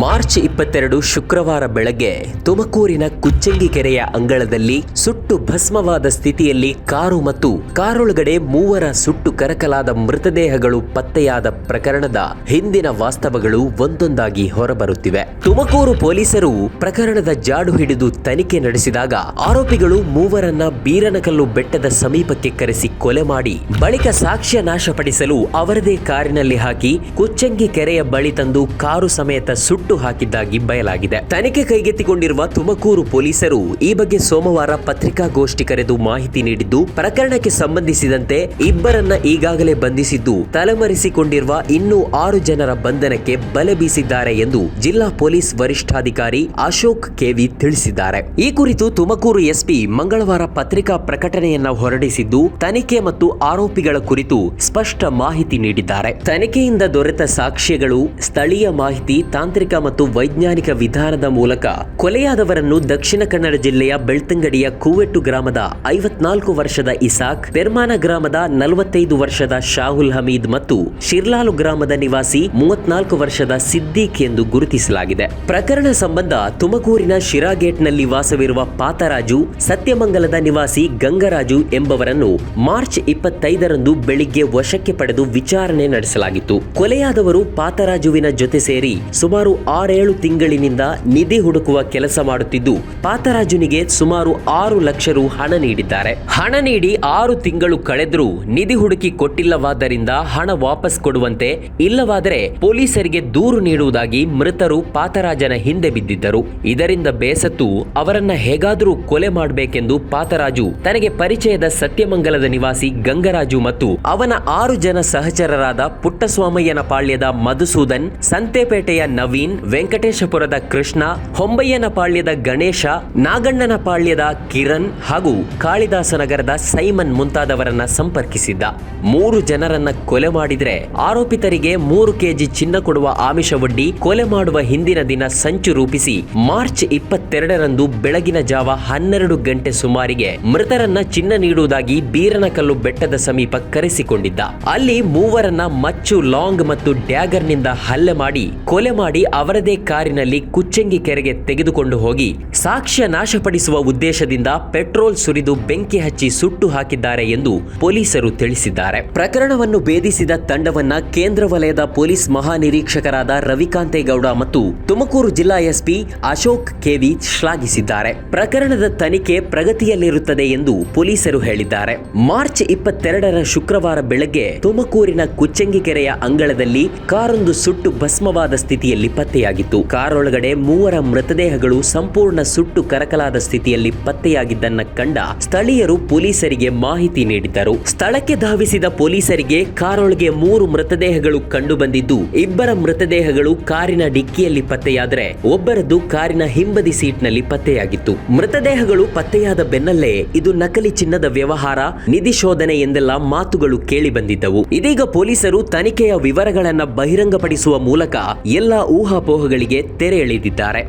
March ಇಪ್ಪತ್ತೆರಡು ಶುಕ್ರವಾರ ಬೆಳಗ್ಗೆ ತುಮಕೂರಿನ ಕುಚ್ಚಂಗಿ ಕೆರೆಯ ಅಂಗಳದಲ್ಲಿ ಸುಟ್ಟು ಭಸ್ಮವಾದ ಸ್ಥಿತಿಯಲ್ಲಿ ಕಾರು ಮತ್ತು ಕಾರೊಳಗಡೆ ಮೂವರ ಸುಟ್ಟು ಕರಕಲಾದ ಮೃತದೇಹಗಳು ಪತ್ತೆಯಾದ ಪ್ರಕರಣದ ಹಿಂದಿನ ವಾಸ್ತವಗಳು ಒಂದೊಂದಾಗಿ ಹೊರಬರುತ್ತಿವೆ. ತುಮಕೂರು ಪೊಲೀಸರು ಪ್ರಕರಣದ ಜಾಡು ಹಿಡಿದು ತನಿಖೆ ನಡೆಸಿದಾಗ ಆರೋಪಿಗಳು ಮೂವರನ್ನ ಬೀರನಕಲ್ಲು ಬೆಟ್ಟದ ಸಮೀಪಕ್ಕೆ ಕರೆಸಿ ಕೊಲೆ ಮಾಡಿ, ಬಳಿಕ ಸಾಕ್ಷ್ಯ ನಾಶಪಡಿಸಲು ಅವರದೇ ಕಾರಿನಲ್ಲಿ ಹಾಕಿ ಕುಚ್ಚಂಗಿ ಕೆರೆಯ ಬಳಿ ತಂದು ಕಾರು ಸಮೇತ ಸುಟ್ಟು ಹಾಕಿದ್ದಾಗಿ ಬಯಲಾಗಿದೆ. ತನಿಖೆ ಕೈಗೆತ್ತಿಕೊಂಡಿರುವ ತುಮಕೂರು ಪೊಲೀಸರು ಈ ಬಗ್ಗೆ ಸೋಮವಾರ ಪತ್ರಿಕಾಗೋಷ್ಠಿ ಕರೆದು ಮಾಹಿತಿ ನೀಡಿದ್ದು, ಪ್ರಕರಣಕ್ಕೆ ಸಂಬಂಧಿಸಿದಂತೆ ಇಬ್ಬರನ್ನ ಈಗಾಗಲೇ ಬಂಧಿಸಿದ್ದು, ತಲೆಮರೆಸಿಕೊಂಡಿರುವ ಇನ್ನೂ ಆರು ಜನರ ಬಂಧನಕ್ಕೆ ಬಲೆ ಬೀಸಿದ್ದಾರೆ ಎಂದು ಜಿಲ್ಲಾ ಪೊಲೀಸ್ ವರಿಷ್ಠಾಧಿಕಾರಿ ಅಶೋಕ್ ಕೆವಿ ತಿಳಿಸಿದ್ದಾರೆ. ಈ ಕುರಿತು ತುಮಕೂರು ಎಸ್ಪಿ ಮಂಗಳವಾರ ಪತ್ರಿಕಾ ಪ್ರಕಟಣೆಯನ್ನ ಹೊರಡಿಸಿದ್ದು, ತನಿಖೆ ಮತ್ತು ಆರೋಪಿಗಳ ಕುರಿತು ಸ್ಪಷ್ಟ ಮಾಹಿತಿ ನೀಡಿದ್ದಾರೆ. ತನಿಖೆಯಿಂದ ದೊರೆತ ಸಾಕ್ಷ್ಯಗಳು, ಸ್ಥಳೀಯ ಮಾಹಿತಿ, ತಾಂತ್ರಿಕ ಮತ್ತು ವೈಜ್ಞಾನಿಕ ವಿಧಾನದ ಮೂಲಕ ಕೊಲೆಯಾದವರನ್ನು ದಕ್ಷಿಣ ಕನ್ನಡ ಜಿಲ್ಲೆಯ ಬೆಳ್ತಂಗಡಿಯ ಕೂವೆಟ್ಟು ಗ್ರಾಮದ ಐವತ್ನಾಲ್ಕು ವರ್ಷದ ಇಸಾಕ್, ಪೆರ್ಮಾನ ಗ್ರಾಮದ ನಲವತ್ತೈದು ವರ್ಷದ ಶಾಹುಲ್ ಹಮೀದ್ ಮತ್ತು ಶಿರ್ಲಾಲು ಗ್ರಾಮದ ನಿವಾಸಿ ಮೂವತ್ನಾಲ್ಕು ವರ್ಷದ ಸಿದ್ದೀಕ್ ಎಂದು ಗುರುತಿಸಲಾಗಿದೆ. ಪ್ರಕರಣ ಸಂಬಂಧ ತುಮಕೂರಿನ ಶಿರಾಗೇಟ್ನಲ್ಲಿ ವಾಸವಿರುವ ಪಾತರಾಜು, ಸತ್ಯಮಂಗಲದ ನಿವಾಸಿ ಗಂಗರಾಜು ಎಂಬವರನ್ನು ಮಾರ್ಚ್ ಇಪ್ಪತ್ತೈದರಂದು ಬೆಳಿಗ್ಗೆ ವಶಕ್ಕೆ ಪಡೆದು ವಿಚಾರಣೆ ನಡೆಸಲಾಗಿತ್ತು. ಕೊಲೆಯಾದವರು ಪಾತರಾಜುವಿನ ಜೊತೆ ಸೇರಿ ಸುಮಾರು ಆರೇಳು ತಿಂಗಳಿನಿಂದ ನಿಧಿ ಹುಡುಕುವ ಕೆಲಸ ಮಾಡುತ್ತಿದ್ದು, ಪಾತರಾಜುನಿಗೆ ಸುಮಾರು ಆರು ಲಕ್ಷ ರು ಹಣ ನೀಡಿದ್ದಾರೆ. ಹಣ ನೀಡಿ ಆರು ತಿಂಗಳು ಕಳೆದರೂ ನಿಧಿ ಹುಡುಕಿ ಕೊಟ್ಟಿಲ್ಲವಾದ್ದರಿಂದ ಹಣ ವಾಪಸ್ ಕೊಡುವಂತೆ, ಇಲ್ಲವಾದರೆ ಪೊಲೀಸರಿಗೆ ದೂರು ನೀಡುವುದಾಗಿ ಮೃತರು ಪಾತರಾಜನ ಹಿಂದೆ ಬಿದ್ದಿದ್ದರು. ಇದರಿಂದ ಬೇಸತ್ತು ಅವರನ್ನ ಹೇಗಾದರೂ ಕೊಲೆ ಮಾಡಬೇಕೆಂದು ಪಾತರಾಜು ತನಗೆ ಪರಿಚಯದ ಸತ್ಯಮಂಗಲದ ನಿವಾಸಿ ಗಂಗರಾಜು ಮತ್ತು ಅವನ ಆರು ಜನ ಸಹಚರರಾದ ಪುಟ್ಟಸ್ವಾಮಯ್ಯನ ಪಾಳ್ಯದ ಮಧುಸೂದನ್, ಸಂತೆಪೇಟೆಯ ನವೀನ್ ವೆಂಕಟೇಶಪುರದ ಕೃಷ್ಣ ಹೊಂಬಯ್ಯನ ಪಾಳ್ಯದ ಗಣೇಶ, ನಾಗಣ್ಣನ ಪಾಳ್ಯದ ಕಿರಣ್ ಹಾಗೂ ಕಾಳಿದಾಸನಗರದ ಸೈಮನ್ ಮುಂತಾದವರನ್ನ ಸಂಪರ್ಕಿಸಿದ್ದ. ಮೂರು ಜನರನ್ನ ಕೊಲೆ ಮಾಡಿದ್ರೆ ಆರೋಪಿತರಿಗೆ ಮೂರು ಕೆಜಿ ಚಿನ್ನ ಕೊಡುವ ಆಮಿಷವೊಡ್ಡಿ ಕೊಲೆ ಮಾಡುವ ಹಿಂದಿನ ದಿನ ಸಂಚು ರೂಪಿಸಿ ಮಾರ್ಚ್ ಇಪ್ಪತ್ತೆರಡರಂದು ಬೆಳಗಿನ ಜಾವ ಹನ್ನೆರಡು ಗಂಟೆ ಸುಮಾರಿಗೆ ಮೃತರನ್ನ ಚಿನ್ನ ನೀಡುವುದಾಗಿ ಬೀರನಕಲ್ಲು ಬೆಟ್ಟದ ಸಮೀಪ ಕರೆಸಿಕೊಂಡಿದ್ದ. ಅಲ್ಲಿ ಮೂವರನ್ನ ಮಚ್ಚು, ಲಾಂಗ್ ಮತ್ತು ಡ್ಯಾಗರ್ನಿಂದ ಹಲ್ಲೆ ಮಾಡಿ ಕೊಲೆ ಮಾಡಿ ಅವರದೇ ಕಾರಿನಲ್ಲಿ ಕುಚ್ಚಂಗಿ ಕೆರೆಗೆ ತೆಗೆದುಕೊಂಡು ಹೋಗಿ ಸಾಕ್ಷ್ಯ ನಾಶಪಡಿಸುವ ಉದ್ದೇಶದಿಂದ ಪೆಟ್ರೋಲ್ ಸುರಿದು ಬೆಂಕಿ ಹಚ್ಚಿ ಸುಟ್ಟು ಹಾಕಿದ್ದಾರೆ ಎಂದು ಪೊಲೀಸರು ತಿಳಿಸಿದ್ದಾರೆ. ಪ್ರಕರಣವನ್ನು ಭೇದಿಸಿದ ತಂಡವನ್ನ ಕೇಂದ್ರ ವಲಯದ ಪೊಲೀಸ್ ಮಹಾನಿರೀಕ್ಷಕರಾದ ರವಿಕಾಂತೇಗೌಡ ಮತ್ತು ತುಮಕೂರು ಜಿಲ್ಲಾ ಎಸ್ಪಿ ಅಶೋಕ್ ಕೆವಿ ಶ್ಲಾಘಿಸಿದ್ದಾರೆ. ಪ್ರಕರಣದ ತನಿಖೆ ಪ್ರಗತಿಯಲ್ಲಿರುತ್ತದೆ ಎಂದು ಪೊಲೀಸರು ಹೇಳಿದ್ದಾರೆ. ಮಾರ್ಚ್ ಇಪ್ಪತ್ತೆರಡರ ಶುಕ್ರವಾರ ಬೆಳಗ್ಗೆ ತುಮಕೂರಿನ ಕುಚ್ಚಂಗಿ ಕೆರೆಯ ಅಂಗಳದಲ್ಲಿ ಕಾರೊಂದು ಸುಟ್ಟು ಭಸ್ಮವಾದ ಸ್ಥಿತಿಯಲ್ಲಿ ಪತ್ತೆಯಾಗಿತ್ತು. ಕಾರೊಳಗಡೆ ಮೂವರ ಮೃತದೇಹಗಳು ಸಂಪೂರ್ಣ ಸುಟ್ಟು ಕರಕಲಾದ ಸ್ಥಿತಿಯಲ್ಲಿ ಪತ್ತೆಯಾಗಿದ್ದನ್ನ ಕಂಡ ಸ್ಥಳೀಯರು ಪೊಲೀಸರಿಗೆ ಮಾಹಿತಿ ನೀಡಿದ್ದರು. ಸ್ಥಳಕ್ಕೆ ಧಾವಿಸಿದ ಪೊಲೀಸರಿಗೆ ಕಾರೊಳಗೆ ಮೂರು ಮೃತದೇಹಗಳು ಕಂಡು ಬಂದಿದ್ದು ಇಬ್ಬರ ಮೃತದೇಹಗಳು ಕಾರಿನ ಡಿಕ್ಕಿಯಲ್ಲಿ ಪತ್ತೆಯಾದರೆ ಒಬ್ಬರದ್ದು ಕಾರಿನ ಹಿಂಬದಿ ಸೀಟ್ನಲ್ಲಿ ಪತ್ತೆಯಾಗಿತ್ತು. ಮೃತದೇಹಗಳು ಪತ್ತೆಯಾದ ಬೆನ್ನಲ್ಲೇ ಇದು ನಕಲಿ ಚಿನ್ನದ ವ್ಯವಹಾರ, ನಿಧಿ ಶೋಧನೆ ಎಂದೆಲ್ಲ ಮಾತುಗಳು ಕೇಳಿ ಬಂದಿದ್ದವು ಇದೀಗ ಪೊಲೀಸರು ತನಿಖೆಯ ವಿವರಗಳನ್ನ ಬಹಿರಂಗಪಡಿಸುವ ಮೂಲಕ ಎಲ್ಲ ಊಹಾಪೋಹಗಳಿಗೆ ತೆರೆ ಎಳೆದಿದ್ದಾರೆ.